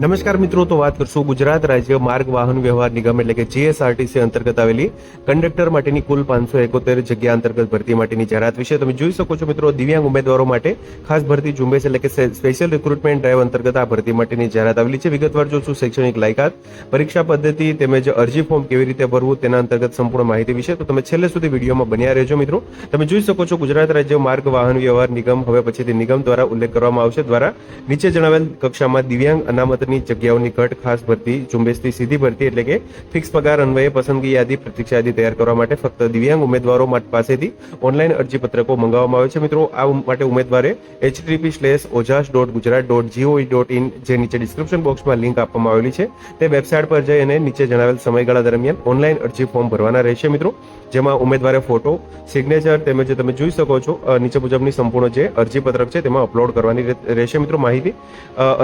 નમસ્કાર મિત્રો, તો વાત કરશું ગુજરાત રાજ્ય માર્ગ વાહન વ્યવહાર નિગમ એટલે કે જીએસઆરટીસી અંતર્ગત આવેલી કંડક્ટર માટેની કુલ પાંચસો એકોતેર જગ્યા અંતર્ગત ભરતી માટેની જાહેરાત વિશે તમે જોઈ શકો છો મિત્રો, દિવ્યાંગ ઉમેદવારો માટે ખાસ ભરતી ઝુંબેશ એટલે કે સ્પેશિયલ રિક્રુટમેન્ટ ડ્રાઈવ અંતર્ગત આ ભરતી માટેની જાહેરાત આવેલી છે. વિગતવાર જોશું શૈક્ષણિક લાયકાત, પરીક્ષા પદ્ધતિ તેમજ અરજી ફોર્મ કેવી રીતે ભરવું તેના અંતર્ગત સંપૂર્ણ માહિતી વિશે તો તમે છેલ્લે સુધી વિડીયોમાં બન્યા રહેજો મિત્રો. તમે જોઈ શકો છો ગુજરાત રાજ્ય માર્ગ વાહન વ્યવહાર નિગમ હવે પછીથી નિગમ દ્વારા ઉલ્લેખ કરવામાં આવશે. દ્વારા નીચે જણાવેલ કક્ષામાં દિવ્યાંગ અનામતની જગ્યાઓની ઘટ, ખાસ ભરતી, ઝુંબેશથી સીધી ભરતી એટલે કે ફિક્સ પગાર, અન્વયે પસંદગી યાદી, પ્રતીક્ષા યાદી તૈયાર કરવા માટે ફક્ત દિવ્યાંગ ઉમેદવારો પાસેથી ઓનલાઈન અરજીપત્રકો મંગાવવામાં આવે છે. મિત્રો, આ માટે ઉમેદવારે HTTP slash Ojas dot Gujarat dot GOI dot in જે નીચે ડિસ્ક્રિપ્શન બોક્સમાં લિંક આપવામાં આવેલી છે. તે વેબસાઇટ પર જઈ અને નીચે જણાવેલ સમયગાળા દરમિયાન ઓનલાઈન અરજી ફોર્મ ભરવાના રહેશે. મિત્રો, જેમાં ઉમેદવારે ફોટો સિગ્નેચર તેમજ તમે જોઈ શકો છો નીચે મુજબની સંપૂર્ણ જે અરજીપત્રક છે તેમાં અપલોડ કરવાની રહેશે. મિત્રો, માહિતી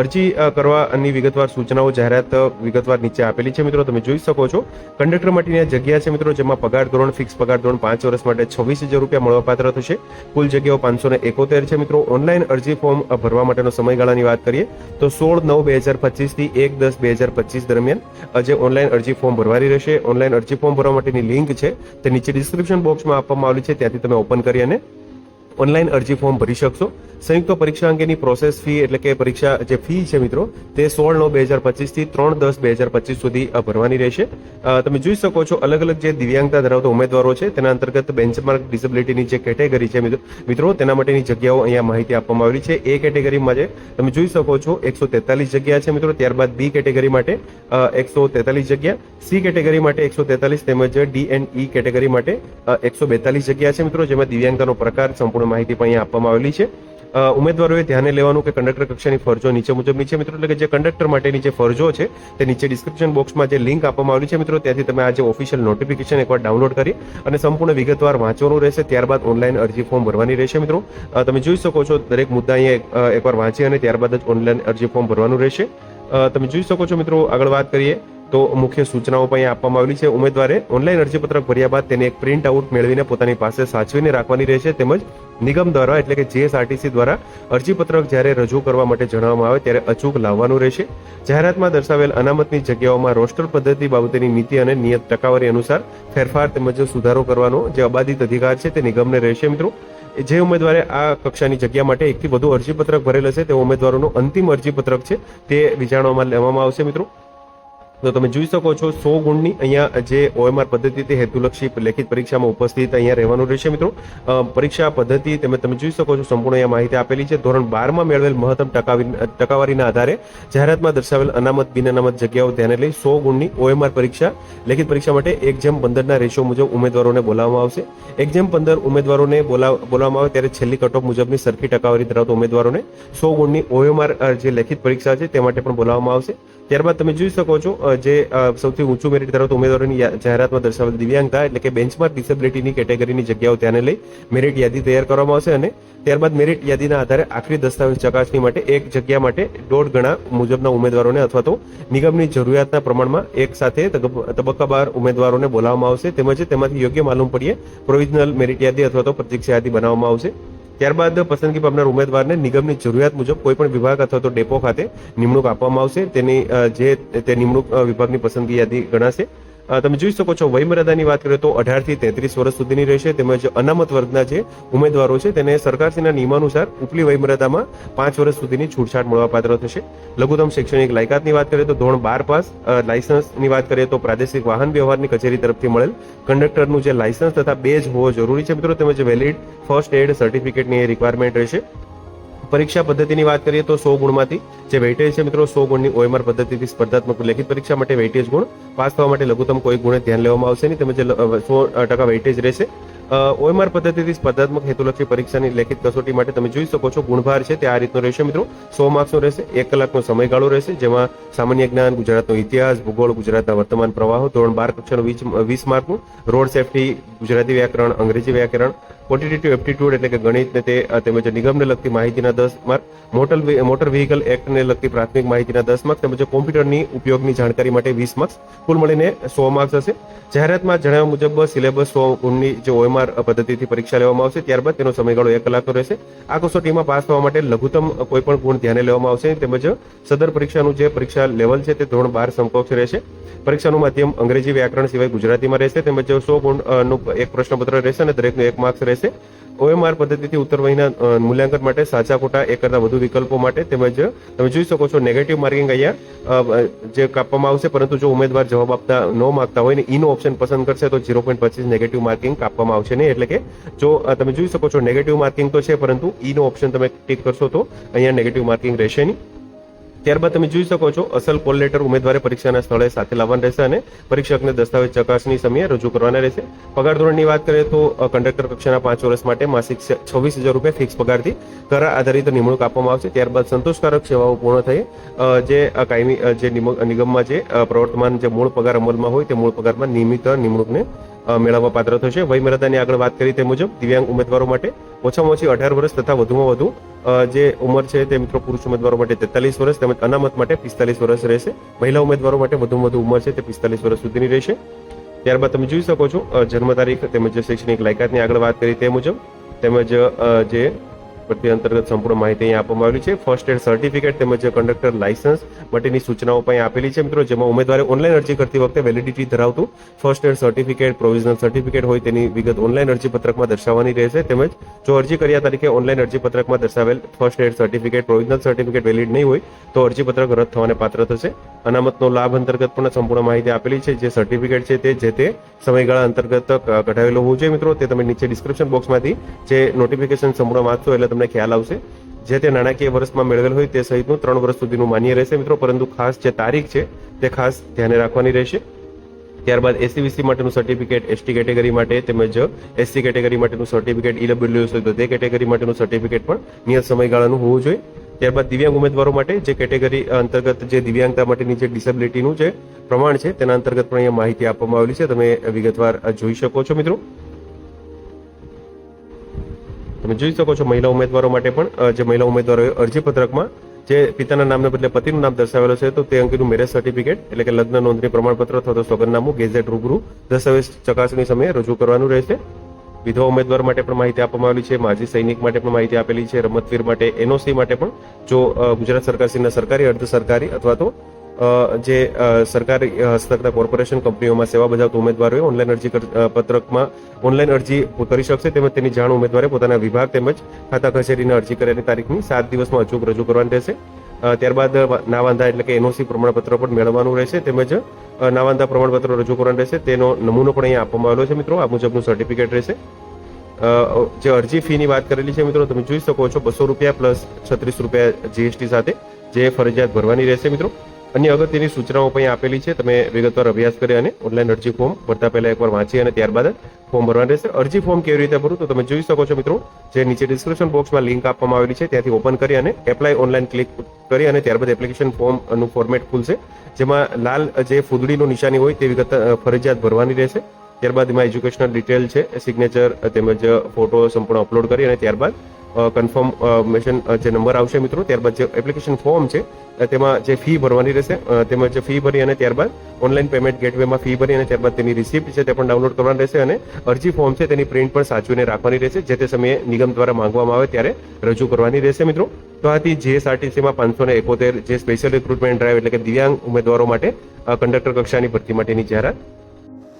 અરજી કરવાની વિગતવાર સૂચનાઓ જાહેરાત વિગતવાર નીચે આપેલી છે. મિત્રો, તમે જોઈ શકો છો. કંડક્ટર માટેની આ જગ્યા છે મિત્રો, જેમાં પગાર ધોરણ ફિક્સ પગાર ધોરણ પાંચ વર્ષ માટે છવ્વીસ હજાર રૂપિયા મળવાપાત્ર થશે. કુલ જગ્યાઓ પાંચસો ને એકોતેર છે મિત્રો. ઓનલાઈન અરજી ફોર્મ ભરવા માટેનો સમયગાળાની વાત કરીએ, તો સોળ નવ બે હજાર પચીસથી એક દસ બે હજાર પચીસ દરમિયાન જે ઓનલાઈન અરજી ફોર્મ ભરવાની રહેશે. ઓનલાઈન અરજી ફોર્મ ભરવા માટેની લિંક છે. તે નીચે ડિસ્ક્રિપ્શન બોક્સમાં આપવામાં આવેલી છે. ત્યાંથી તમે ઓપન કરી અને ઓનલાઈન અરજી ફોર્મ ભરી શકશો. સંયુક્ત પરીક્ષા અંગેની પ્રોસેસ ફી એટલે કે પરીક્ષા જે ફી છે મિત્રો, તે સોળ નવ બે હજાર પચીસથી ત્રણ દસ બે હજાર પચીસ સુધી ભરવાની રહેશે. તમે જોઈ શકો છો અલગ અલગ જે દિવ્યાંગતા ધરાવતા ઉમેદવારો છે, તેના અંતર્ગત બેન્ચમાર્ક ડિસેબિલિટીની જે કેટેગરી છે મિત્રો તેના માટેની જગ્યાઓ અહીંયા માહિતી આપવામાં આવેલી છે. એ કેટેગરીમાં જે તમે જોઈ શકો છો, એકસો તેતાલીસ જગ્યા છે મિત્રો, ત્યારબાદ બી કેટેગરી માટે એકસો તેતાલીસ જગ્યા, સી કેટેગરી માટે એકસો તેતાલીસ તેમજ ડી એન્ડ ઈ કેટેગરી માટે એકસો બેતાલીસ જગ્યા છે મિત્રો, જેમાં દિવ્યાંગતાનો પ્રકાર સંપૂર્ણ માહિતી પણ અહીંયા આપવામાં આવેલી છે. ઉમેદવારોએ ધ્યાને લેવાનું કે કંડક્ટર કક્ષાની ફરજો નીચે મુજબની છે મિત્રો, એટલે કે જે કંડક્ટર માટેની જે ફરજો છે, તે નીચે ડિસ્ક્રિપ્શન બોક્સમાં જે લિંક આપવામાં આવેલી છે મિત્રો, ત્યાંથી તમે આ જે ઓફિશિયલ નોટિફિકેશન એકવાર ડાઉનલોડ કરી અને સંપૂર્ણ વિગતવાર વાંચવાનું રહેશે. ત્યારબાદ ઓનલાઈન અરજી ફોર્મ ભરવાની રહેશે મિત્રો. તમે જોઈ શકો છો દરેક મુદ્દા અહીંયા એકવાર વાંચી અને ત્યારબાદ જ ઓનલાઈન અરજી ફોર્મ ભરવાનું રહેશે. તમે જોઈ શકો છો મિત્રો, આગળ વાત કરીએ. તો મુખ્ય સૂચનાઓ પણ આપવામાં આવેલી છે. ઉમેદવારે ઓનલાઈન અરજીપત્રક ભર્યા બાદ તેને એક પ્રિન્ટ આઉટ મેળવીને પોતાની પાસે સાચવીને રાખવાની રહેશે. તેમજ નિગમ દ્વારા એટલે કે જીએસઆરટીસી દ્વારા અરજીપત્રક જ્યારે રજૂ કરવા માટે જણાવવામાં આવે ત્યારે અચૂક લાવવાનું રહેશે. જાહેરાતમાં દર્શાવેલ અનામતની જગ્યાઓમાં રોસ્ટર પદ્ધતિ બાબતેની નીતિ અને નિયત ટકાવારી અનુસાર ફેરફાર તેમજ સુધારો કરવાનો જે અબાધિત અધિકાર છે તે નિગમને રહેશે મિત્રો. જે ઉમેદવારે આ કક્ષાની જગ્યા માટે એકથી વધુ અરજીપત્રક ભરેલ હશે તે ઉમેદવારોનું અંતિમ અરજીપત્રક છે તે વિચારણામાં લેવામાં આવશે મિત્રો. તો તમે જોઈ શકો છો, સો ગુણની અહીંયા જે ઓએમઆર પદ્ધતિ તે હેતુલક્ષી લેખિત પરીક્ષામાં ઉપસ્થિત અહીંયા રહેવાનું રહેશે મિત્રો. પરીક્ષા પદ્ધતિ તમે તમે જોઈ શકો છો, સંપૂર્ણ અહીંયા માહિતી આપેલી છે. ધોરણ બારમાં મેળવેલ મહત્તમ ટકાવી, ટકાવારીના આધારે જાહેરાતમાં દર્શાવેલ અનામત, બિન અનામત જગ્યાઓ ધ્યાને લઈ સો ગુણની ઓએમઆર પરીક્ષા, લેખિત પરીક્ષા માટે એક જેમ પંદરના રેશિયો મુજબ ઉમેદવારોને બોલાવવામાં આવશે. એક જેમ પંદર ઉમેદવારોને બોલાવ, બોલાવવામાં આવે ત્યારે છેલ્લી કટઓફ મુજબની સરખી ટકાવારી ધરાવતા ઉમેદવારોને સો ગુણની ઓએમઆર જે લેખિત પરીક્ષા છે તે માટે પણ બોલાવવામાં આવશે. ત્યારબાદ તમે જોઈ શકો છો જે સૌથી ઊંચું મેરિટ ધરાવતા ઉમેદવારોની જાહેરાતમાં દર્શાવેલ દિવ્યાંગતા એટલે કે બેન્ચમાર્ક ડિસેબિલિટીની કેટેગરીની જગ્યાઓ ધ્યાને લઈ મેરિટ યાદી તૈયાર કરવામાં આવશે અને ત્યારબાદ મેરિટ યાદીના આધારે આખરી દસ્તાવેજ ચકાસણી માટે એક જગ્યા માટે દોઢ ગણા મુજબના ઉમેદવારોને અથવા તો નિગમની જરૂરિયાતના પ્રમાણમાં એક સાથે તબક્કાવાર ઉમેદવારોને બોલાવવામાં આવશે. તેમજ તેમાંથી યોગ્ય માલુમ પડીએ પ્રોવિઝનલ મેરિટ યાદી અથવા તો પ્રતીક્ષા યાદી બનાવવામાં આવશે. ત્યારબાદ પસંદગી પામનાર ઉમેદવારને નિગમની જરૂરિયાત મુજબ કોઈ પણ વિભાગ અથવા તો ડેપો ખાતે નિમણૂક આપવામાં આવશે. તેની જે તે નિમણૂક વિભાગની પસંદગી યાદી ગણાશે. તમે જોઈ શકો છો, વયમર્યાદાની વાત કરીએ તો અઢારથી તેત્રીસ વર્ષ સુધીની રહેશે, તેમજ અનામત વર્ગના જે ઉમેદવારો છે, તેને સરકારશ્રીના નિયમાનુસાર ઉપલી વયમર્યાદામાં પાંચ વર્ષ સુધીની છૂટછાટ મળવાપાત્ર થશે. લઘુત્તમ શૈક્ષણિક લાયકાતની વાત કરીએ તો ધોરણ બાર પાસ લાયસન્સની વાત કરીએ તો પ્રાદેશિક વાહન વ્યવહારની કચેરી તરફથી મળેલ કંડક્ટરનું જે લાયસન્સ તથા બેજ હોવો જરૂરી છે, મિત્રો, તેમજ વેલિડ ફર્સ્ટ એડ સર્ટિફિકેટની રિક્વાયરમેન્ટ રહેશે. પરીક્ષા પદ્ધતિની વાત કરીએ તો સો ગુણમાંથી જે વેઇટેજ છે મિત્રો, સો ગુણની ઓએમઆર પદ્ધતિથી સ્પર્ધાત્મક લેખિત પરીક્ષા માટે વેઇટેજ ગુણ પાસ થવા માટે લઘુત્તમ કોઈ ગુણે ધ્યાન લેવામાં આવશે નહીં. તેમજ સો ટકા વેઇટેજ રહેશે. ઓએમઆર પદ્ધતિથી સ્પર્ધાત્મક હેતુલક્ષી પરીક્ષાની લેખિત કસોટી માટે તમે જોઈ શકો છો ગુણભાર છે તે આ રીતનો રહેશે મિત્રો. સો માર્ક્સનો રહેશે, એક કલાકનો સમયગાળો રહેશે, જેમાં સામાન્ય જ્ઞાન, ગુજરાતનો ઇતિહાસ, ભૂગોળ, ગુજરાતના વર્તમાન પ્રવાહો, ધોરણ બાર કક્ષાનું વીસ વીસ માર્કનું, રોડ સેફટી, ગુજરાતી વ્યાકરણ, અંગ્રેજી વ્યાકરણ ક્વોન્ટિટેટિવ એપ્ટિટ્યુડ એટલે કે ગણિતને તે તેમજ નિગમને લગતી માહિતીના દસ માર્ક મોટર મોટર વ્હીકલ એક્ટને લગતી પ્રાથમિક માહિતીના દસ માર્ક, તેમજ કોમ્પ્યુટરની ઉપયોગની જાણકારી માટે વીસ માર્ક્સ કુલ મળીને સો માર્ક્સ હશે. જાહેરાતમાં જણાવ્યા મુજબ સિલેબસ સો ગુણની જે ઓએમઆર પદ્ધતિથી પરીક્ષા લેવામાં આવશે. ત્યારબાદ તેનો સમયગાળો એક કલાકનો રહેશે. આ કસોટીમાં પાસ થવા માટે લઘુત્તમ કોઈ પણ ગુણ ધ્યાને લેવામાં આવશે. તેમજ સદર પરીક્ષાનું જે પરીક્ષા લેવલ છે તે ધોરણ બાર સમકક્ષ રહેશે. પરીક્ષાનું માધ્યમ અંગ્રેજી વ્યાકરણ સિવાય ગુજરાતીમાં રહેશે. તેમજ સો ગુણનું એક પ્રશ્નપત્ર રહેશે અને દરેકનું એક માર્ક્સ રહેશે. ઓએમઆર પદ્ધતિથી ઉત્તર વહીના મૂલ્યાંકન માટે સાચા ખોટા એક કરતા વધુ વિકલ્પો માટે તેમજ તમે જોઈ શકો છો નેગેટિવ માર્કિંગ અહીંયા જે કાપવામાં આવશે. પરંતુ જો ઉમેદવાર જવાબ આપતા ન માગતા હોય ને ઈનો ઓપ્શન પસંદ કરશે તો ઝીરો પોઈન્ટ પચીસ નેગેટિવ માર્કિંગ કાપવામાં આવશે નહીં. એટલે કે જો તમે જોઈ શકો છો નેગેટિવ માર્કિંગ તો છે, પરંતુ ઈનો ઓપ્શન તમે ટિક કરશો તો અહીંયા નેગેટિવ માર્કિંગ રહેશે નહીં. ત્યારબાદ તમે જોઈ શકો છો, અસલ કોલ લેટર ઉમેદવારે પરીક્ષાના સ્થળે સાથે લાવવાનું રહેશે અને પરીક્ષકને દસ્તાવેજ ચકાસણી સમયે રજૂ કરવાના રહેશે. પગાર ધોરણની વાત કરીએ તો કંડક્ટર કક્ષાના પાંચ વર્ષ માટે માસિક છવ્વીસ હજાર રૂપિયા ફિક્સ પગારથી કરાર આધારિત નિમણૂક આપવામાં આવશે. ત્યારબાદ સંતોષકારક સેવાઓ પૂર્ણ થઈ જે કાયમી જે નિગમમાં જે પ્રવર્તમાન જે મૂળ પગાર અમલમાં હોય તે મૂળ પગારમાં નિયમિત નિમણૂકને મેળવવા પાત્ર થશે વયમર્યાદાની આગળ વાત કરી તે મુજબ દિવ્યાંગ ઉમેદવારો માટે ઓછામાં ઓછી અઢાર વર્ષ તથા વધુમાં વધુ જે ઉંમર છે તે મિત્રો પુરુષ ઉમેદવારો માટે તેતાલીસ વર્ષ તેમજ અનામત માટે પિસ્તાલીસ વર્ષ રહેશે. મહિલા ઉમેદવારો માટે વધુમાં વધુ ઉંમર છે તે પિસ્તાલીસ વર્ષ સુધીની રહેશે. ત્યારબાદ તમે જોઈ શકો છો જન્મ તારીખ તેમજ શૈક્ષણિક લાયકાતની આગળ વાત કરી તે મુજબ તેમજ અ, ભરતી અંતર્ગત સંપૂર્ણ માહિતી અહીં આપવામાં આવેલી છે. ફર્સ્ટ એડ સર્ટિફિકેટ તેમજ કંડક્ટર લાયસન્સ માટેની સૂચનાઓ પણ આપેલી છે. મિત્રો, જેમાં ઉમેદવારે ઓનલાઈન અરજી કરતી વખતે વેલિડિટી ધરાવતું first aid certificate provisional certificate હોય તેની વિગત ઓનલાઈન અરજી પત્રકમાં દર્શાવવાની રહેશે. તેમજ જો અરજી કર્યા તારીખે ઓનલાઈન અરજી પત્રકમાં દર્શાવેલ first aid certificate provisional certificate valid નહીં હોય, તો અરજી પત્રક રદ થવાને પાત્ર થશે. અનામતનો લાભ અંતર્ગત પણ સંપૂર્ણ માહિતી આપેલી છે. જે સર્ટિફિકેટ છે તે જે તે સમયગાળા અંતર્ગત કઢાવેલો હોવું જોઈએ. મિત્રો, તે તમે નીચે ડિસ્ક્રિપ્શન બોક્સમાંથી જે નોટિફિકેશન સંપૂર્ણ વાંચશો એટલે તમને ખ્યાલ આવશે. જે તે નાણાકીય વર્ષમાં મેળવેલ હોય તે સહિતનું ત્રણ વર્ષ સુધીનું માન્ય રહેશે મિત્રો, પરંતુ ખાસ જે તારીખ છે તે ખાસ ધ્યાને રાખવાની રહેશે. ત્યારબાદ એસસીવીસી માટેનું સર્ટિફિકેટ એસટી કેટેગરી માટે તેમજ એસસી કેટેગરી માટેનું સર્ટિફિકેટ ઈડબ્લ્યુએસ હોય તો તે કેટેગરી માટેનું સર્ટિફિકેટ પણ નિયત સમયગાળાનું હોવું જોઈએ. ત્યારબાદ દિવ્યાંગ ઉમેદવારો માટે જે કેટેગરી અંતર્ગત જે દિવ્યાંગતા માટેની જે ડિસેબિલિટીનું જે પ્રમાણ છે તેના અંતર્ગત પણ અહીંયા માહિતી આપવામાં આવેલી છે. તમે વિગતવાર જોઈ શકો છો મિત્રો. તમે જોઈ શકો છો મહિલા ઉમેદવારો માટે પણ જે મહિલા ઉમેદવારોએ અરજીપત્રકમાં જે પિતાના નામને બદલે પતિનું નામ દર્શાવેલું છે, તો તે અંગેનું મેરેજ સર્ટિફિકેટ એટલે કે લગ્ન નોંધણી પ્રમાણપત્ર અથવા તો સોગંદનામું ગેઝેટ રૂબરૂ દસ્તાવેજ ચકાસણી સમયે રજૂ કરવાનું રહેશે. વિધવા ઉમેદવાર માટે પણ માહિતી આપવામાં આવેલી છે, માજી સૈનિક માટે પણ માહિતી આપેલી છે, રમતવીર માટે, એનઓસી માટે પણ, જો ગુજરાત સરકારશ્રીના સરકારી, અર્ધ સરકારી અથવા તો જે સરકારી હસ્તકના કોર્પોરેશન કંપનીઓમાં સેવા બજાવતા ઉમેદવારોએ ઓનલાઈન અરજી પત્રકમાં ઓનલાઈન અરજી કરી શકશે તેમજ તેની જાણ ઉમેદવારે પોતાના વિભાગ તેમજ ખાતા કચેરીને અરજી કર્યાની તારીખની સાત દિવસમાં અચૂક રજૂ કરવાની રહેશે. ત્યારબાદ નાવાંધા એટલે કે એનઓસી પ્રમાણપત્ર પણ મેળવવાનું રહેશે તેમજ નાવાંધા પ્રમાણપત્ર રજૂ કરવાનું રહેશે. તેનો નમૂનો પણ અહીંયા આપવામાં આવેલો છે મિત્રો. આ મુજબનું સર્ટિફિકેટ રહેશે. જે અરજી ફીની વાત કરેલી છે મિત્રો, તમે જોઈ શકો છો બસો રૂપિયા પ્લસ છત્રીસ રૂપિયા જીએસટી સાથે જે ફરજિયાત ભરવાની રહેશે મિત્રો. અન્ય અગત્યની સૂચનાઓ પણ આપેલી છે. તમે વિગતવાર અભ્યાસ કરી અને ઓનલાઈન અરજી ફોર્મ ભરતા પહેલા એકવાર વાંચી અને ત્યારબાદ ફોર્મ ભરવાનું રહેશે. અરજી ફોર્મ કેવી રીતે ભરવું તો તમે જોઈ શકો છો મિત્રો, જે નીચે ડિસ્ક્રિપ્શન બોક્સમાં લિંક આપવામાં આવેલી છે. ત્યાંથી ઓપન કરી અને એપ્લાય ઓનલાઈન ક્લિક કરી અને ત્યારબાદ એપ્લિકેશન ફોર્મનું ફોર્મેટ ખુલશે, જેમાં લાલ જે ફૂદડીનું નિશાની હોય તે વિગત ફરજિયાત ભરવાની રહેશે. ત્યારબાદ એમાં એજ્યુકેશનલ ડિટેલ છે સિગ્નેચર તેમજ ફોટો સંપૂર્ણ અપલોડ કરી અને ત્યારબાદ કન્ફર્મ મેશન જે નંબર આવશે મિત્રો, ત્યારબાદ જે એપ્લિકેશન ફોર્મ છે તેમાં જે ફી ભરવાની રહેશે તેમજ ફી ભરી અને ત્યારબાદ ઓનલાઈન પેમેન્ટ ગેટવેમાં ફી ભરી અને ત્યારબાદ તેની રિસિપ્ટ છે તે પણ ડાઉનલોડ કરવાની રહેશે અને અરજી ફોર્મ છે તેની પ્રિન્ટ પણ સાચવીને રાખવાની રહેશે, જે તે સમયે નિગમ દ્વારા માંગવામાં આવે ત્યારે રજૂ કરવાની રહેશે મિત્રો. તો આથી જીએસઆરટીસીમાં પાંચસો ને એકોતેર જે સ્પેશિયલ રિક્રુટમેન્ટ ડ્રાઈવ એટલે કે દિવ્યાંગ ઉમેદવારો માટે કંડક્ટર કક્ષાની ભરતી માટેની જાહેરાત